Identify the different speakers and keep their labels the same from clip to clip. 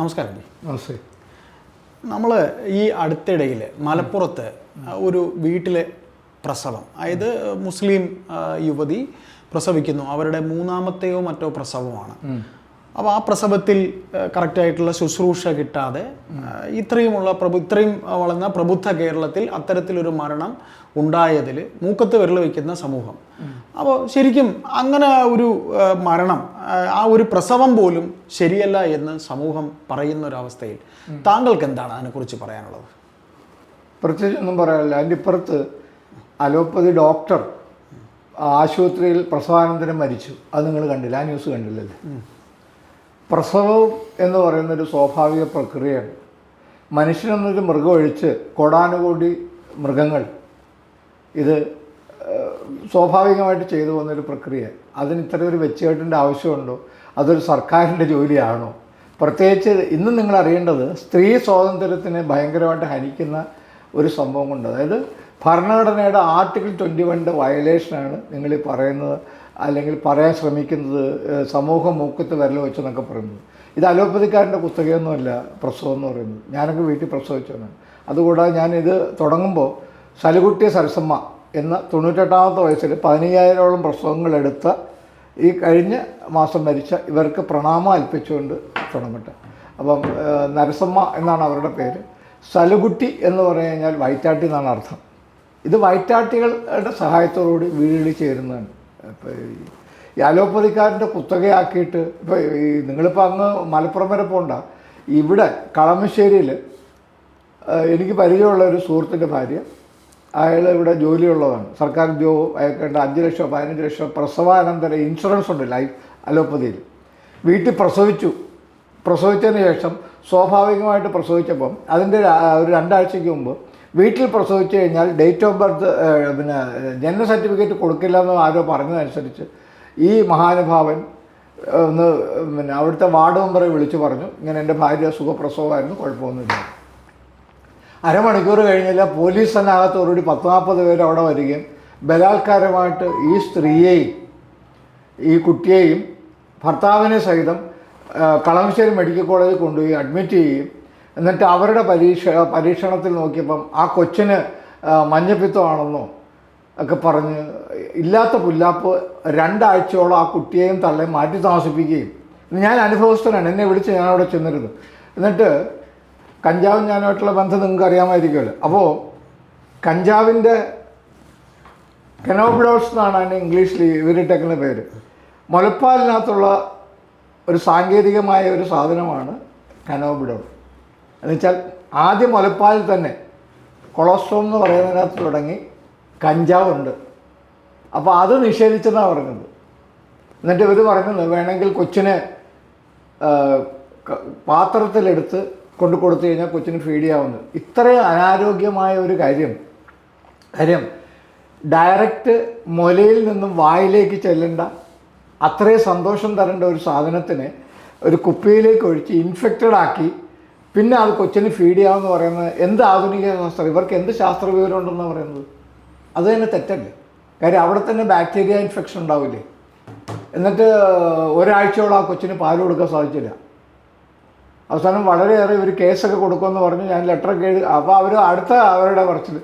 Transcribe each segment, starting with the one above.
Speaker 1: നമസ്കാരം.
Speaker 2: നമസ്തേ.
Speaker 1: നമ്മൾ ഈ അടുത്തിടയിൽ മലപ്പുറത്ത് ഒരു വീട്ടിലെ പ്രസവം അതായത് മുസ്ലിം യുവതി പ്രസവിക്കുന്നു. അവരുടെ മൂന്നാമത്തെയോ മറ്റോ പ്രസവമാണ്. അപ്പോൾ ആ പ്രസവത്തിൽ കറക്റ്റായിട്ടുള്ള ശുശ്രൂഷ കിട്ടാതെ ഇത്രയുമുള്ള പ്രഭു ഇത്രയും വളർന്ന പ്രബുദ്ധ കേരളത്തിൽ അത്തരത്തിലൊരു മരണം ഉണ്ടായതിൽ മൂക്കത്ത് വിരൽ വയ്ക്കുന്ന സമൂഹം. അപ്പോൾ ശരിക്കും അങ്ങനെ ഒരു മരണം ആ, ഒരു പ്രസവം പോലും ശരിയല്ല എന്ന് സമൂഹം പറയുന്ന ഒരു അവസ്ഥയിൽ താങ്കൾക്ക് എന്താണ് അതിനെക്കുറിച്ച് പറയാനുള്ളത്?
Speaker 2: പ്രത്യേകിച്ച് ഒന്നും പറയാനില്ല. അതിന്റെ ഇപ്പുറത്ത് അലോപ്പതി ഡോക്ടർ ആശുപത്രിയിൽ പ്രസവാനന്തരം മരിച്ചു. അത് നിങ്ങൾ കണ്ടില്ല. ആ ന്യൂസ് കണ്ടില്ലല്ലേ പ്രസവം എന്ന് പറയുന്നൊരു സ്വാഭാവിക പ്രക്രിയയാണ്. മനുഷ്യനെന്നൊരു മൃഗം ഒഴിച്ച് കോടാനുകോടി മൃഗങ്ങൾ ഇത് സ്വാഭാവികമായിട്ട് ചെയ്തു പോകുന്നൊരു പ്രക്രിയ. അതിന് ഇത്ര ഒരു വെച്ചുകെട്ടിന്റെ ആവശ്യമുണ്ടോ? അതൊരു സർക്കാരിന്റെ ജോലിയാണോ? പ്രത്യേകിച്ച് ഇന്ന് നിങ്ങൾ അറിയേണ്ടത് സ്ത്രീ സ്വാതന്ത്ര്യത്തിനെ ഭയങ്കരമായിട്ട് ഹനിക്കുന്ന ഒരു സംഭവം കൊണ്ട് അതായത് ഭരണഘടനയുടെ ആർട്ടിക്കിൾ ട്വന്റി വണ്ണിന്റെ വയലേഷനാണ് നിങ്ങൾ പറയുന്നത് അല്ലെങ്കിൽ പറയാൻ ശ്രമിക്കുന്നത് സമൂഹം മൂക്കത്ത് വിരൽ വെച്ചെന്നൊക്കെ പറയുന്നത്. ഇത് അലോപ്പതിക്കാരന്റെ പുസ്തകമൊന്നുമല്ല പ്രസവം എന്ന് പറയുന്നത്. ഞാനൊക്കെ വീട്ടിൽ പ്രസവിച്ചതാണ് അതുകൂടാതെ ഞാനിത് തുടങ്ങുമ്പോൾ സലുകുട്ടിയ സരസമ്മ എന്ന തൊണ്ണൂറ്റെട്ടാമത്തെ വയസ്സിൽ പതിനയ്യായിരോളം പ്രസവങ്ങളെടുത്ത ഈ കഴിഞ്ഞ മാസം മരിച്ച ഇവർക്ക് പ്രണാമം അൽപ്പിച്ചുകൊണ്ട് തുടങ്ങട്ടെ. അപ്പം നരസമ്മ എന്നാണ് അവരുടെ പേര്. സലുകുട്ടി എന്ന് പറഞ്ഞു കഴിഞ്ഞാൽ വൈറ്റാട്ടി എന്നാണ് അർത്ഥം. ഇത് വൈറ്റാട്ടികളുടെ സഹായത്തോടുകൂടി വീടുകളിൽ ചേരുന്നതാണ്. ഇപ്പോൾ ഈ അലോപ്പതിക്കാരന്റെ കുത്തകയാക്കിയിട്ട് ഇപ്പോൾ ഈ നിങ്ങളിപ്പോൾ അങ്ങ് മലപ്പുറം വരെ പോകണ്ട ഇവിടെ കളമശ്ശേരിയിൽ എനിക്ക് പരിചയമുള്ള ഒരു സുഹൃത്തിന്റെ ഭാര്യ അയാൾ ഇവിടെ ജോലിയുള്ളതാണ്. സർക്കാർ ജോ അയക്കേണ്ട അഞ്ച് ലക്ഷം പതിനഞ്ച് ലക്ഷം പ്രസവാനന്തര ഇൻഷുറൻസ് ഉണ്ട് ലൈഫ് അലോപ്പതിയിൽ. വീട്ടിൽ പ്രസവിച്ചു. പ്രസവിച്ചതിന് ശേഷം സ്വാഭാവികമായിട്ട് പ്രസവിച്ചപ്പം അതിന്റെ ഒരു രണ്ടാഴ്ചയ്ക്ക് മുമ്പ് വീട്ടിൽ പ്രസവിച്ചു കഴിഞ്ഞാൽ ഡേറ്റ് ഓഫ് ബർത്ത് പിന്നെ ജനന സർട്ടിഫിക്കറ്റ് കൊടുക്കില്ല എന്ന് ആരോ പറഞ്ഞതനുസരിച്ച് ഈ മഹാനുഭാവൻ ഒന്ന് പിന്നെ അവിടുത്തെ വാർഡ് മെമ്പറെ വിളിച്ചു പറഞ്ഞു. ഇങ്ങനെ എന്റെ ഭാര്യ സുഖപ്രസവമായിരുന്നു കുഴപ്പമൊന്നുമില്ല. അരമണിക്കൂർ കഴിഞ്ഞില്ല പോലീസ് തന്നെ അകത്തോടുകൂടി പത്ത് നാൽപ്പത് പേര് അവിടെ വരികയും ബലാത്കാരമായിട്ട് ഈ സ്ത്രീയെയും ഈ കുട്ടിയെയും ഭർത്താവിനെ സഹിതം കളമശ്ശേരി മെഡിക്കൽ കോളേജിൽ കൊണ്ടുപോയി അഡ്മിറ്റ് ചെയ്യുകയും എന്നിട്ട് അവരുടെ പരീക്ഷ പരീക്ഷണത്തിൽ നോക്കിയപ്പം ആ കൊച്ചിന് മഞ്ഞപ്പിത്തമാണെന്നോ ഒക്കെ പറഞ്ഞ് ഇല്ലാത്ത പുല്ലാപ്പ് രണ്ടാഴ്ചയോളം ആ കുട്ടിയെയും തള്ളയും മാറ്റി താമസിപ്പിക്കുകയും. ഞാൻ അനുഭവസ്ഥനാണ് എന്നെ വിളിച്ച് ഞാൻ അവിടെ ചെന്നിരുന്നു. എന്നിട്ട് കഞ്ചാവും ഞാനുമായിട്ടുള്ള ബന്ധം നിങ്ങൾക്ക് അറിയാമായിരിക്കുമല്ലോ. അപ്പോൾ കഞ്ചാവിന്റെ കെനോബ്ലോസ് എന്നാണ് അതിന് ഇംഗ്ലീഷിൽ ഇവരിട്ടേക്കുന്ന പേര്. മുലപ്പാലിനകത്തുള്ള ഒരു സാങ്കേതികമായ ഒരു സാധനമാണ് കനോബിഡോൾ എന്നുവെച്ചാൽ ആദ്യം മുലപ്പാലിൽ തന്നെ കൊളസ്ട്രോൾ എന്ന് പറയുന്നതിനകത്ത് തുടങ്ങി കഞ്ചാവുണ്ട്. അപ്പോൾ അത് നിഷേധിച്ചെന്നാണ് പറയുന്നത് എന്നിട്ട് ഇവർ പറയുന്നത് വേണമെങ്കിൽ കൊച്ചിനെ പാത്രത്തിലെടുത്ത് കൊണ്ട് കൊടുത്തു കഴിഞ്ഞാൽ കൊച്ചിന് ഫീഡ് ചെയ്യാവുന്നത് ഇത്രയും അനാരോഗ്യമായ ഒരു കാര്യം കാര്യം ഡയറക്റ്റ് മുലയിൽ നിന്നും വായിലേക്ക് ചെല്ലേണ്ട അത്രയും സന്തോഷം തരേണ്ട ഒരു സാധനത്തിന് ഒരു കുപ്പിയിലേക്ക് ഒഴിച്ച് ഇൻഫെക്റ്റഡ് ആക്കി പിന്നെ അത് കൊച്ചിന് ഫീഡ് ചെയ്യാമെന്ന് പറയുന്നത് എന്ത് ആധുനിക ശാസ്ത്രം? ഇവർക്ക് എന്ത് ശാസ്ത്ര വിവരം ഉണ്ടെന്ന് പറയുന്നത്? അത് തന്നെ തെറ്റല്ലേ? കാര്യം അവിടെ തന്നെ ബാക്ടീരിയ ഇൻഫെക്ഷൻ ഉണ്ടാവില്ലേ? എന്നിട്ട് ഒരാഴ്ചയോളം ആ കൊച്ചിന് പാൽ കൊടുക്കാൻ സാധിച്ചില്ല. അവസാനം വളരെയേറെ ഇവർ കേസൊക്കെ കൊടുക്കുമെന്ന് പറഞ്ഞ് ഞാൻ ലെറ്ററൊക്കെ എഴുതി. അപ്പോൾ അവർ അടുത്ത അവരുടെ പറച്ചിൽ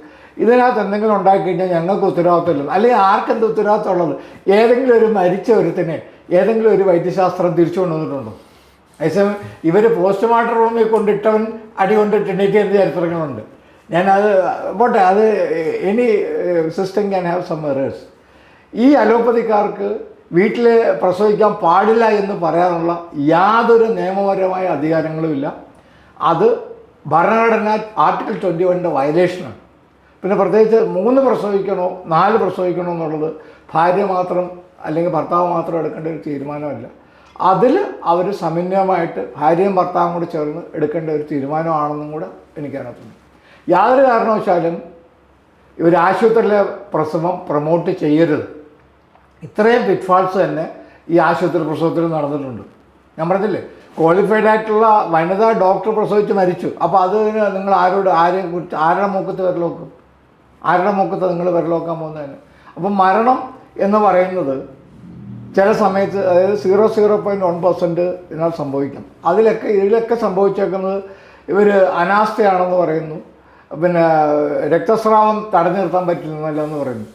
Speaker 2: ഇതിനകത്ത് എന്തെങ്കിലും ഉണ്ടാക്കി കഴിഞ്ഞാൽ ഞങ്ങൾക്ക് ഉത്തരവാദിത്തമില്ല അല്ലെങ്കിൽ ആർക്കെന്ത് ഉത്തരവാദിത്തം ഉള്ളത് ഏതെങ്കിലും ഒരു മരിച്ച ഒരുത്തിനെ ഏതെങ്കിലും ഒരു വൈദ്യശാസ്ത്രം തിരിച്ചു കൊണ്ടുവന്നിട്ടുണ്ടോ? അതേസമയം ഇവർ പോസ്റ്റ്മോർട്ടം റൂമിൽ കൊണ്ടിട്ടവൻ അടി കൊണ്ടിട്ട് എണീറ്റ് എന്ത് ചരിത്രങ്ങളുണ്ട്. ഞാനത് പോട്ടെ അത് any system can have some errors. ഈ അലോപ്പതിക്കാർക്ക് വീട്ടിൽ പ്രസവിക്കാൻ പാടില്ല എന്ന് പറയാനുള്ള യാതൊരു നിയമപരമായ അധികാരങ്ങളും ഇല്ല. അത് ഭരണഘടന ആർട്ടിക്കിൾ ട്വന്റി വണ്ണിന്റെ വയലേഷനാണ് പിന്നെ പ്രത്യേകിച്ച് മൂന്ന് പ്രസവിക്കണോ നാല് പ്രസവിക്കണോ എന്നുള്ളത് ഭാര്യ മാത്രം അല്ലെങ്കിൽ ഭർത്താവ് മാത്രം എടുക്കേണ്ട ഒരു തീരുമാനമല്ല. അതിൽ അവർ സമന്വയമായിട്ട് ഭാര്യയും ഭർത്താവും കൂടി ചേർന്ന് എടുക്കേണ്ട ഒരു തീരുമാനമാണെന്നും കൂടെ എനിക്കറിയത്തുണ്ട് യാതൊരു കാരണവശാലും ഇവർ ആശുപത്രിയിലെ പ്രസവം പ്രൊമോട്ട് ചെയ്യരുത്. ഇത്രയും പിറ്റ്ഫാൾസ് തന്നെ ഈ ആശുപത്രി പ്രസവത്തിൽ നടന്നിട്ടുണ്ട്. ഞാൻ പറഞ്ഞില്ലേ ക്വാളിഫൈഡ് ആയിട്ടുള്ള വനിതാ ഡോക്ടർ പ്രസവിച്ച് മരിച്ചു. അപ്പോൾ അത് നിങ്ങൾ ആരോട് ആരെ കുറിച്ച് ആരുടെ മൂക്കത്ത് വിരലോക്കും? ആരുടെ മൂക്കത്ത് നിങ്ങൾ വിരലോക്കാൻ പോകുന്നതിന്? അപ്പം മരണം എന്ന് പറയുന്നത് ചില സമയത്ത് അതായത് zero zero point one percent ഇതിനകത്ത് സംഭവിക്കാം. അതിലൊക്കെ ഇതിലൊക്കെ സംഭവിച്ചേക്കുന്നത് ഇവർ അനാസ്ഥയാണെന്ന് പറയുന്നു. പിന്നെ രക്തസ്രാവം തടഞ്ഞു നിർത്താൻ പറ്റുന്നില്ല എന്ന് പറയുന്നു.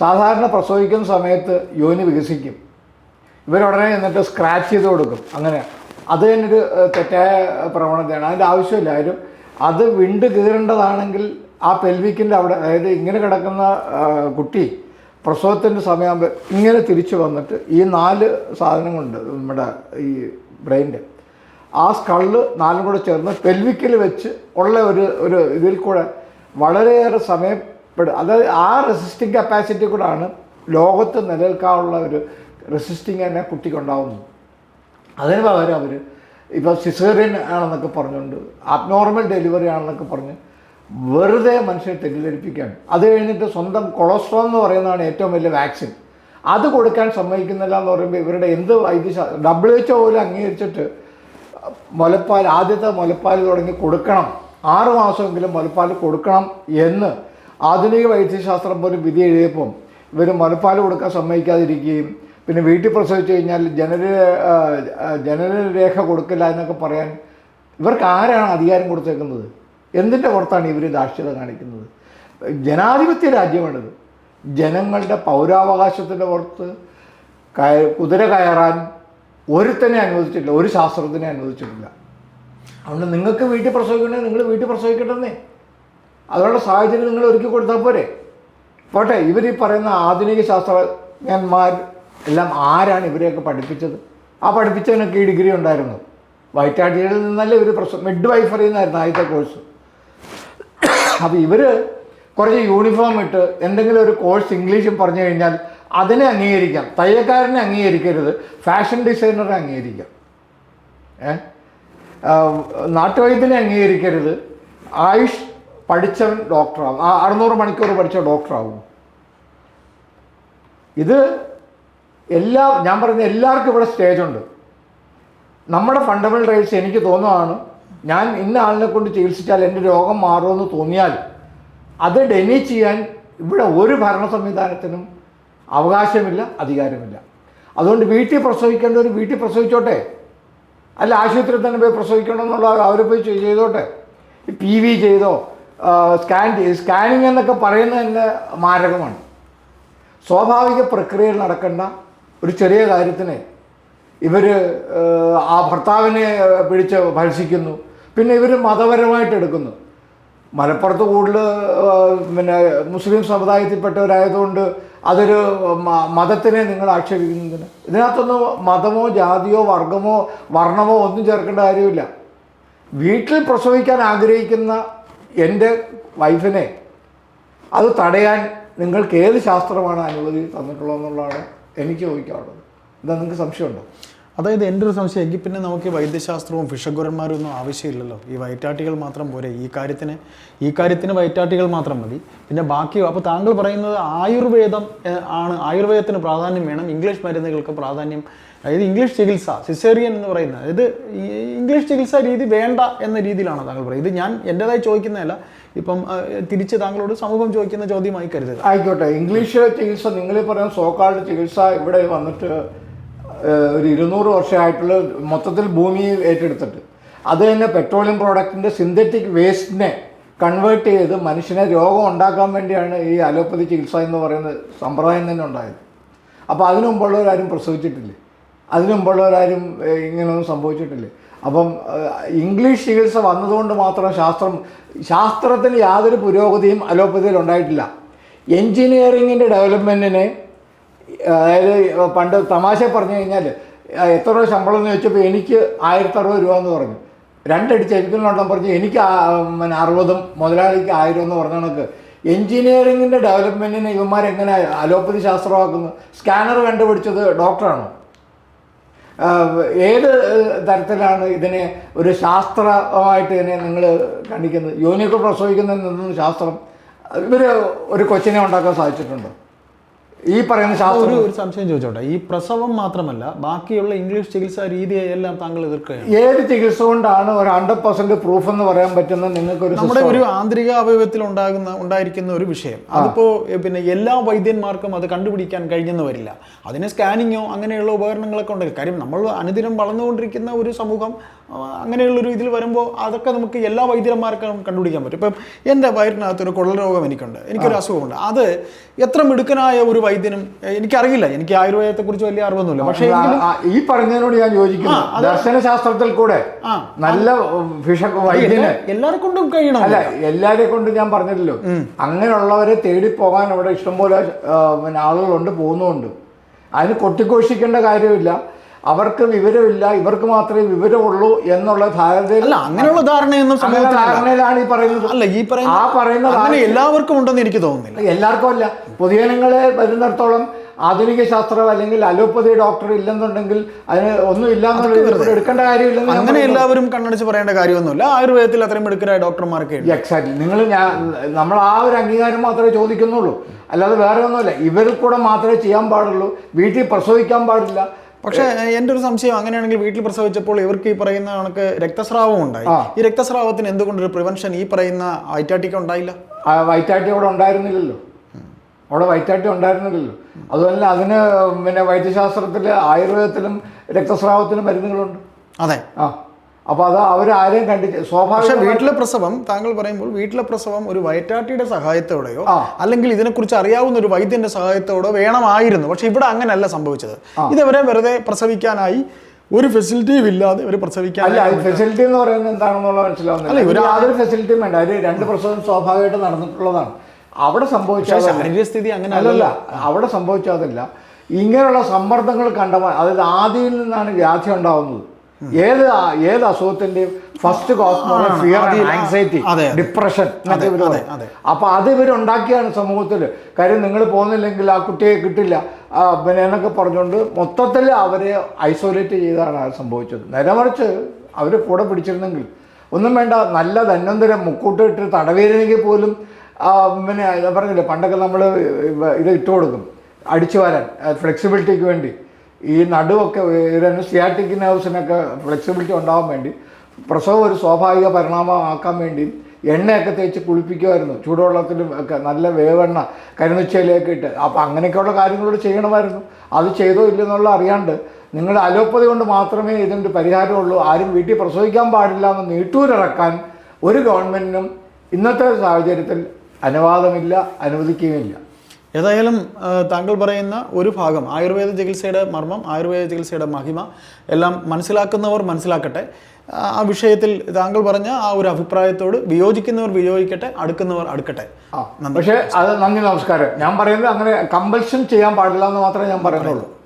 Speaker 2: സാധാരണ പ്രസവിക്കുന്ന സമയത്ത് യോനി വികസിക്കും. ഇവരുടനെ എന്നിട്ട് സ്ക്രാച്ച് ചെയ്ത് കൊടുക്കും. അങ്ങനെ. അത് തന്നെ ഒരു തെറ്റായ പ്രവണതയാണ്. അതിന്റെ ആവശ്യമില്ല. ആരും അത് വിണ്ട് കീറേണ്ടതാണെങ്കിൽ ആ പെൽവിക്കിന്റെ അവിടെ അതായത് ഇങ്ങനെ കിടക്കുന്ന കുട്ടി പ്രസവത്തിന്റെ സമയമാകുമ്പോൾ ഇങ്ങനെ തിരിച്ചു വന്നിട്ട് ഈ നാല് സാധനങ്ങളുണ്ട് നമ്മുടെ ഈ ബ്രെയിന്റെ ആ സ്കൾ നാലും കൂടെ ചേർന്ന് പെൽവിക്കിൽ വെച്ച് ഉള്ള ഒരു ഒരു ഇതിൽ കൂടെ വളരെയേറെ സമയപ്പെടും അത് ആ റെസിസ്റ്റിംഗ് കപ്പാസിറ്റി കൂടാണ് ലോകത്ത് നിലനിൽക്കാനുള്ള ഒരു റെസിസ്റ്റിംഗ് തന്നെ കുട്ടിക്കുണ്ടാവുന്നത് അതിന് പകരം അവർ ഇപ്പോൾ സിസേറിയൻ ആണെന്നൊക്കെ പറഞ്ഞുകൊണ്ട് അബ്നോർമൽ ഡെലിവറി ആണെന്നൊക്കെ പറഞ്ഞ് വെറുതെ മനുഷ്യനെ തെറ്റിദ്ധരിപ്പിക്കുകയാണ്. അത് കഴിഞ്ഞിട്ട് സ്വന്തം കൊളസ്ട്രോൾ എന്ന് പറയുന്നതാണ് ഏറ്റവും വലിയ വാക്സിൻ അത് കൊടുക്കാൻ സമ്മതിക്കുന്നില്ല എന്ന് പറയുമ്പോൾ ഇവരുടെ എന്ത് വൈദ്യശാസ്ത്ര ഡബ്ല്യു എച്ച് പോലും അംഗീകരിച്ചിട്ട് മുലപ്പാൽ ആദ്യത്തെ മുലപ്പാൽ തുടങ്ങി കൊടുക്കണം. ആറ് മാസമെങ്കിലും മുലപ്പാൽ കൊടുക്കണം എന്ന് ആധുനിക വൈദ്യശാസ്ത്രം പോലും വിധി എഴുതിയപ്പം ഇവർ മുലപ്പാൽ കൊടുക്കാൻ സമ്മതിക്കാതിരിക്കുകയും പിന്നെ വീട്ടിൽ പ്രസവിച്ചു കഴിഞ്ഞാൽ ജനന രേഖ കൊടുക്കില്ല എന്നൊക്കെ പറയാൻ ഇവർക്ക് ആരാണ് അധികാരം കൊടുത്തേക്കുന്നത്? എന്തിന്റെ പുറത്താണ് ഇവർ ദാക്ഷ്യത കാണിക്കുന്നത്? ജനാധിപത്യ രാജ്യമാണിത്. ജനങ്ങളുടെ പൗരാവകാശത്തിന്റെ പുറത്ത് കയ കുതിര കയറാൻ ഒരുത്തനെ അനുവദിച്ചിട്ടില്ല ഒരു ശാസ്ത്രത്തിനെ അനുവദിച്ചിട്ടില്ല. അതുകൊണ്ട് നിങ്ങൾക്ക് വീട്ടിൽ പ്രസവിക്കണമെങ്കിൽ നിങ്ങൾ വീട്ടിൽ പ്രസവിക്കട്ടെന്നേ അതിനുള്ള സാഹചര്യം നിങ്ങൾ ഒരുക്കി കൊടുത്താൽ പോരെ. പോട്ടെ ഇവർ ഈ പറയുന്ന ആധുനിക ശാസ്ത്രജ്ഞന്മാർ എല്ലാം ആരാണ് ഇവരെയൊക്കെ പഠിപ്പിച്ചത്? ആ പഠിപ്പിച്ചതിനൊക്കെ ഈ ഡിഗ്രി ഉണ്ടായിരുന്നു. വൈറ്റാട്ടിയിൽ നിന്നല്ല ഇവർ പ്രശ്നം മിഡ് വൈഫറിൽ നിന്നായിരുന്നു ആദ്യത്തെ കോഴ്സ് അപ്പോൾ ഇവർ കുറച്ച് യൂണിഫോം ഇട്ട് എന്തെങ്കിലും ഒരു കോഴ്സ് ഇംഗ്ലീഷിൽ പറഞ്ഞു കഴിഞ്ഞാൽ അതിനെ അംഗീകരിക്കാം. തയ്യക്കാരനെ അംഗീകരിക്കരുത്. ഫാഷൻ ഡിസൈനറെ അംഗീകരിക്കാം. ഏ? നാട്ടുവൈദ്യനെ അംഗീകരിക്കരുത്. ആയുഷ് പഠിച്ചവൻ ഡോക്ടറാവും. ആ അറുന്നൂറ് മണിക്കൂർ പഠിച്ച ഡോക്ടറാവും. ഇത് എല്ലാ ഞാൻ പറയുന്ന എല്ലാവർക്കും ഇവിടെ സ്റ്റേജ് ഉണ്ട്. നമ്മുടെ ഫണ്ടമെന്റൽ റൈറ്റ്സ് എനിക്ക് തോന്നുന്നതാണ് ഞാൻ ഇന്ന ആളിനെ കൊണ്ട് ചികിത്സിച്ചാൽ എന്റെ രോഗം മാറുമെന്ന് തോന്നിയാൽ അത് ഡെനി ചെയ്യാൻ ഇവിടെ ഒരു ഭരണ സംവിധാനത്തിനും അവകാശമില്ല അധികാരമില്ല. അതുകൊണ്ട് വീട്ടിൽ പ്രസവിക്കേണ്ടവർ വീട്ടിൽ പ്രസവിച്ചോട്ടെ. അല്ല ആശുപത്രിയിൽ തന്നെ പോയി പ്രസവിക്കണമെന്നുള്ള അവർ പോയി ചെയ്- ചെയ്തോട്ടെ പി വി ചെയ്തോ സ്കാൻ സ്കാനിങ് എന്നൊക്കെ പറയുന്നത് തന്നെ മാരകമാണ്. സ്വാഭാവിക പ്രക്രിയയിൽ നടക്കേണ്ട ഒരു ചെറിയ കാര്യത്തിന് ഇവർ ആ ഭർത്താവിനെ പിടിച്ച് ഭത്സിക്കുന്നു. പിന്നെ ഇവർ മതപരമായിട്ട് എടുക്കുന്നു. മലപ്പുറത്ത് കൂടുതൽ പിന്നെ മുസ്ലിം സമുദായത്തിൽപ്പെട്ടവരായതുകൊണ്ട് അതൊരു മതത്തിനെ നിങ്ങൾ ആക്ഷേപിക്കുന്നതിന്. ഇതിനകത്തൊന്നും മതമോ ജാതിയോ വർഗമോ വർണമോ ഒന്നും ചേർക്കേണ്ട കാര്യമില്ല. വീട്ടിൽ പ്രസവിക്കാൻ ആഗ്രഹിക്കുന്ന എന്റെ വൈഫിനെ അത് തടയാൻ നിങ്ങൾക്ക് ഏത് ശാസ്ത്രമാണ് അനുമതി തന്നിട്ടുള്ളതെന്നുള്ളതാണ് എനിക്ക് ചോദിക്കാറുള്ളത് എന്താ നിങ്ങൾക്ക് സംശയമുണ്ടോ?
Speaker 1: അതായത് എന്റെ ഒരു സംശയം എങ്കിൽ പിന്നെ നമുക്ക് വൈദ്യശാസ്ത്രവും ഫിഷഗുരന്മാരും ഒന്നും ആവശ്യമില്ലല്ലോ. ഈ വയറ്റാട്ടികൾ മാത്രം പോരെ. ഈ കാര്യത്തിന് ഈ കാര്യത്തിന് വയറ്റാട്ടികൾ മാത്രം മതി. പിന്നെ ബാക്കി അപ്പോൾ താങ്കൾ പറയുന്നത് ആയുർവേദം ആണ്. ആയുർവേദത്തിന് പ്രാധാന്യം വേണം. ഇംഗ്ലീഷ് മരുന്നുകൾക്ക് പ്രാധാന്യം അതായത് ഇംഗ്ലീഷ് ചികിത്സ സിസേറിയൻ എന്ന് പറയുന്ന അതായത് ഇംഗ്ലീഷ് ചികിത്സാ രീതി വേണ്ട എന്ന രീതിയിലാണ് താങ്കൾ പറയുന്നത്. ഇത് ഞാൻ എന്റെതായി ചോദിക്കുന്നതല്ല. ഇപ്പം തിരിച്ച് താങ്കളോട് സമൂഹം ചോദിക്കുന്ന ചോദ്യമായി കരുതുക.
Speaker 2: ആയിക്കോട്ടെ. ഇംഗ്ലീഷ് ചികിത്സ നിങ്ങൾ പറയുന്ന സോക്കാൾഡ് ചികിത്സ ഇവിടെ വന്നിട്ട് ഒരു ഇരുന്നൂറ് വർഷമായിട്ടുള്ള മൊത്തത്തിൽ ഭൂമി ഏറ്റെടുത്തിട്ട്. അത് തന്നെ പെട്രോളിയം പ്രോഡക്റ്റിന്റെ സിന്തറ്റിക് വേസ്റ്റിനെ കൺവേർട്ട് ചെയ്ത് മനുഷ്യനെ രോഗം ഉണ്ടാക്കാൻ വേണ്ടിയാണ് ഈ അലോപ്പതി ചികിത്സ എന്ന് പറയുന്ന സമ്പ്രദായം തന്നെ ഉണ്ടായത്. അപ്പോൾ അതിനുമുമ്പുള്ളവരാരും പ്രസവിച്ചിട്ടില്ലേ? അതിനു മുമ്പുള്ളവരാരും ഇങ്ങനെയൊന്നും സംഭവിച്ചിട്ടില്ലേ? അപ്പം ഇംഗ്ലീഷ് ചികിത്സ വന്നതുകൊണ്ട് മാത്രം ശാസ്ത്രം ശാസ്ത്രത്തിന് യാതൊരു പുരോഗതിയും അലോപ്പതിയിൽ ഉണ്ടായിട്ടില്ല. എൻജിനീയറിങ്ങിന്റെ ഡെവലപ്മെന്റിന് അതായത് പണ്ട് തമാശ പറഞ്ഞു കഴിഞ്ഞാൽ എത്ര രൂപ ശമ്പളം എന്ന് ചോദിച്ചപ്പോൾ എനിക്ക് ആയിരത്തി അറുപത് രൂപ എന്ന് പറഞ്ഞു. രണ്ടടി ചെവിക്കലിനുണ്ടെന്ന് പറഞ്ഞു എനിക്ക് പിന്നെ അറുപതും മുതലാളിക്ക് ആയിരം എന്ന് പറഞ്ഞ കണക്ക്. എൻജിനീയറിങ്ങിന്റെ ഡെവലപ്മെന്റിന് ഇവന്മാരെങ്ങനെ അലോപ്പതി ശാസ്ത്രമാക്കുന്നു? സ്കാനർ കണ്ടുപിടിച്ചത് ഡോക്ടറാണോ? ഏത് തരത്തിലാണ് ഇതിനെ ഒരു ശാസ്ത്രമായിട്ട് ഇതിനെ നിങ്ങൾ കണ്ടിക്കുന്നത് യോനിയൊക്കെ പ്രസവിക്കുന്നതിൽ നിന്നും ശാസ്ത്രം? ഇവർ ഒരു കൊച്ചിനെ ഉണ്ടാക്കാൻ സാധിച്ചിട്ടുണ്ടോ? ഈ പറയുന്ന ശാസ്ത്രം
Speaker 1: ഒരു സംശയം ചോദിച്ചോട്ടെ. ഈ പ്രസവം മാത്രമല്ല ബാക്കിയുള്ള ഇംഗ്ലീഷ് ചികിത്സാ രീതിയെ എല്ലാം താങ്കൾ എതിർക്കുകയാണ്.
Speaker 2: ഏത് ചികിത്സ കൊണ്ടാണ് ഒരു ഹൺഡ്രഡ് പെർസെന്റ് പ്രൂഫ് എന്ന് പറയാൻ പറ്റുന്ന നിങ്ങൾക്ക് ഒരു
Speaker 1: നമ്മുടെ ഒരു ആന്തരിക അവയവത്തിൽ ഉണ്ടാകുന്ന ഉണ്ടായിരിക്കുന്ന ഒരു വിഷയം. അതിപ്പോ പിന്നെ എല്ലാ വൈദ്യന്മാർക്കും അത് കണ്ടുപിടിക്കാൻ കഴിഞ്ഞെന്ന് വരില്ല അതിന് സ്കാനിങ്ങോ അങ്ങനെയുള്ള ഉപകരണങ്ങളൊക്കെ ഉണ്ട്. കാര്യം നമ്മൾ അനുദിനം വളർന്നുകൊണ്ടിരിക്കുന്ന ഒരു സമൂഹം അങ്ങനെയുള്ളൊരു ഇതിൽ വരുമ്പോൾ അതൊക്കെ നമുക്ക് എല്ലാ വൈദ്യന്മാർക്കും കണ്ടുപിടിക്കാൻ പറ്റും. ഇപ്പം എന്റെ വയറിനകത്ത് ഒരു കുടൽ രോഗം എനിക്കുണ്ട്. എനിക്കൊരു അസുഖമുണ്ട്. അത് എത്ര മിടുക്കനായ ഒരു വൈദ്യനും എനിക്കറിയില്ല. എനിക്ക് ആയുർവേദത്തെക്കുറിച്ച് വലിയ അറിവൊന്നുമില്ല. പക്ഷേ
Speaker 2: ഈ പറഞ്ഞതിനോട് ഞാൻ യോജിക്കുന്നു. ദർശനശാസ്ത്രത്തിൽ കൂടെ നല്ല വൈദ്യന്
Speaker 1: എല്ലാവരെ കൊണ്ടും കഴിയണം.
Speaker 2: അല്ല എല്ലാവരെ കൊണ്ടും ഞാൻ പറഞ്ഞില്ലല്ലോ അങ്ങനെയുള്ളവരെ തേടി പോകാൻ അവിടെ ഇഷ്ടംപോലെ പിന്നെ ആളുകളുണ്ട് പോകുന്നുമുണ്ട്. അതിന് കൊട്ടിഘോഷിക്കേണ്ട കാര്യമില്ല. അവർക്ക് വിവരമില്ല ഇവർക്ക് മാത്രമേ വിവരമുള്ളൂ എന്നുള്ള ധാരണയിൽ
Speaker 1: അല്ല അങ്ങനെയുള്ള ധാരണയൊന്നും
Speaker 2: ധാരണയിലാണ് ഈ പറയുന്നത്.
Speaker 1: അല്ല ഈ
Speaker 2: ആ
Speaker 1: പറയുന്ന
Speaker 2: പറയുന്ന
Speaker 1: അങ്ങനെ എല്ലാവർക്കും ഉണ്ടെന്ന് എനിക്ക് തോന്നുന്നില്ല.
Speaker 2: എല്ലാവർക്കും അല്ല. പൊതുജനങ്ങളെ വരുന്നിടത്തോളം ആധുനിക ശാസ്ത്രം അല്ലെങ്കിൽ അലോപ്പതി ഡോക്ടർ ഇല്ലെന്നുണ്ടെങ്കിൽ അതിന് ഒന്നും ഇല്ല എന്നുള്ള എടുക്കേണ്ട കാര്യമില്ല
Speaker 1: അങ്ങനെ എല്ലാവരും കണ്ണടിച്ച് പറയേണ്ട കാര്യമൊന്നുമില്ല. ആയുർവേദത്തിൽ അത്രയും മിടുക്കരായ ഡോക്ടർമാർക്ക് എക്സാക്ട്
Speaker 2: എക്സാക്ട്ലി നിങ്ങൾ ഞാൻ നമ്മൾ ആ ഒരു അംഗീകാരം മാത്രമേ ചോദിക്കുന്നുള്ളൂ. അല്ലാതെ വേറെ ഒന്നുമില്ല. ഇവരിൽ കൂടെ മാത്രമേ ചെയ്യാൻ പാടുള്ളൂ. വീട്ടിൽ പ്രസവിക്കാൻ പാടില്ല.
Speaker 1: പക്ഷേ എന്റെ ഒരു സംശയം അങ്ങനെയാണെങ്കിൽ വീട്ടിൽ പ്രസവിച്ചപ്പോൾ ഇവർക്ക് ഈ പറയുന്ന കണക്ക് രക്തസ്രാവം ഉണ്ടായി. ഈ രക്തസ്രാവത്തിന് എന്തുകൊണ്ടൊരു പ്രിവെൻഷൻ ഈ പറയുന്ന വൈറ്റാട്ടിക്ക് ഉണ്ടായില്ല?
Speaker 2: വൈറ്റാട്ടി അവിടെ ഉണ്ടായിരുന്നില്ലല്ലോ. അവിടെ വൈറ്റാട്ടി ഉണ്ടായിരുന്നില്ലല്ലോ. അതുപോലെ അതിന് പിന്നെ വൈദ്യശാസ്ത്രത്തിൽ ആയുർവേദത്തിലും രക്തസ്രാവത്തിലും മരുന്നുകളുണ്ട്.
Speaker 1: അതെ.
Speaker 2: ആ. അപ്പോൾ അത് അവരാരെയും കണ്ടിട്ട് സ്വാഭാവിക
Speaker 1: വീട്ടിലെ പ്രസവം താങ്കൾ പറയുമ്പോൾ വീട്ടിലെ പ്രസവം ഒരു വയറ്റാട്ടിയുടെ സഹായത്തോടെയോ. അല്ലെങ്കിൽ ഇതിനെക്കുറിച്ച് അറിയാവുന്ന ഒരു വൈദ്യന്റെ സഹായത്തോടോ വേണമായിരുന്നു. പക്ഷെ ഇവിടെ അങ്ങനെയല്ല സംഭവിച്ചത്. ഇതവരെ വെറുതെ പ്രസവിക്കാനായി ഒരു ഫെസിലിറ്റിയും ഇല്ലാതെ ഇവർ പ്രസവിക്കാൻ
Speaker 2: അല്ല ഫെസിലിറ്റി എന്ന് പറയുന്നത് എന്താണെന്നുള്ള മനസ്സിലാവുന്നില്ല. യാതൊരു ഫെസിലിറ്റിയും വേണ്ട. അവർ രണ്ട് പ്രസവം സ്വാഭാവികമായിട്ട് നടന്നിട്ടുള്ളതാണ്. അവിടെ സംഭവിച്ച
Speaker 1: ശാരീരസ്ഥിതി അങ്ങനെ
Speaker 2: അല്ലല്ല അവിടെ സംഭവിച്ചതല്ല. ഇങ്ങനെയുള്ള സമ്മർദ്ദങ്ങൾ കണ്ടമാൻ അതായത് ആദിയിൽ നിന്നാണ് വ്യാധി ഉണ്ടാവുന്നത്. ഏത് ഏത് അസുഖത്തിന്റെയും first cause fear anxiety. Depression. അപ്പൊ അത് ഇവരുണ്ടാക്കിയാണ് സമൂഹത്തിൽ കാര്യം നിങ്ങൾ പോകുന്നില്ലെങ്കിൽ ആ കുട്ടിയെ കിട്ടില്ല. പിന്നെ എന്നൊക്കെ പറഞ്ഞുകൊണ്ട് മൊത്തത്തിൽ അവരെ ഐസൊലേറ്റ് ചെയ്താണ് സംഭവിച്ചത്. നേരെ മറിച്ച് അവർ കൂടെ പിടിച്ചിരുന്നെങ്കിൽ ഒന്നും വേണ്ട നല്ല ധന്വന്തരം മുക്കൂട്ടിട്ട് തടവേരുന്നെങ്കിൽ പോലും പിന്നെ പറഞ്ഞില്ലേ പണ്ടൊക്കെ നമ്മൾ ഇത് ഇട്ട് കൊടുക്കും. അടിച്ചു വരാൻ ഫ്ലെക്സിബിലിറ്റിക്ക് വേണ്ടി. ഈ നടുവൊക്കെ ഇതിന് സിയാറ്റിക് നെർവ്സിനൊക്കെ ഫ്ലെക്സിബിലിറ്റി ഉണ്ടാവാൻ വേണ്ടി പ്രസവം ഒരു സ്വാഭാവിക പരിണാമമാക്കാൻ വേണ്ടി എണ്ണയൊക്കെ തേച്ച് കുളിപ്പിക്കുമായിരുന്നു. ചൂടുവെള്ളത്തിലും ഒക്കെ നല്ല വേവെണ്ണ കരിനുച്ചയിലേക്ക് ഇട്ട്. അപ്പം അങ്ങനെയൊക്കെയുള്ള കാര്യങ്ങളോട് ചെയ്യണമായിരുന്നു. അത് ചെയ്തോ ഇല്ലെന്നുള്ള അറിയാണ്ട് നിങ്ങൾ അലോപ്പതി കൊണ്ട് മാത്രമേ ഇതിന്റെ പരിഹാരമുള്ളൂ. ആരും വീട്ടിൽ പ്രസവിക്കാൻ പാടില്ല എന്ന് നീട്ടൂരിറക്കാൻ ഒരു ഗവൺമെന്റിനും ഇന്നത്തെ സാഹചര്യത്തിൽ അനുവാദമില്ല അനുവദിക്കുകയുമില്ല.
Speaker 1: ഏതായാലും താങ്കൾ പറയുന്ന ഒരു ഭാഗം ആയുർവേദ ചികിത്സയുടെ മർമ്മം ആയുർവേദ ചികിത്സയുടെ മഹിമ എല്ലാം മനസ്സിലാക്കുന്നവർ മനസ്സിലാക്കട്ടെ. ആ, വിഷയത്തിൽ താങ്കൾ പറഞ്ഞ ആ ഒരു അഭിപ്രായത്തോട് വിയോജിക്കുന്നവർ വിയോജിക്കട്ടെ അടുക്കുന്നവർ അടുക്കട്ടെ.
Speaker 2: പക്ഷേ അത് നന്ദി നമസ്കാരം. ഞാൻ പറയുന്നത് അങ്ങനെ കമ്പൽഷൻ ചെയ്യാൻ പാടില്ല എന്ന് മാത്രമേ ഞാൻ പറയുന്നുള്ളൂ.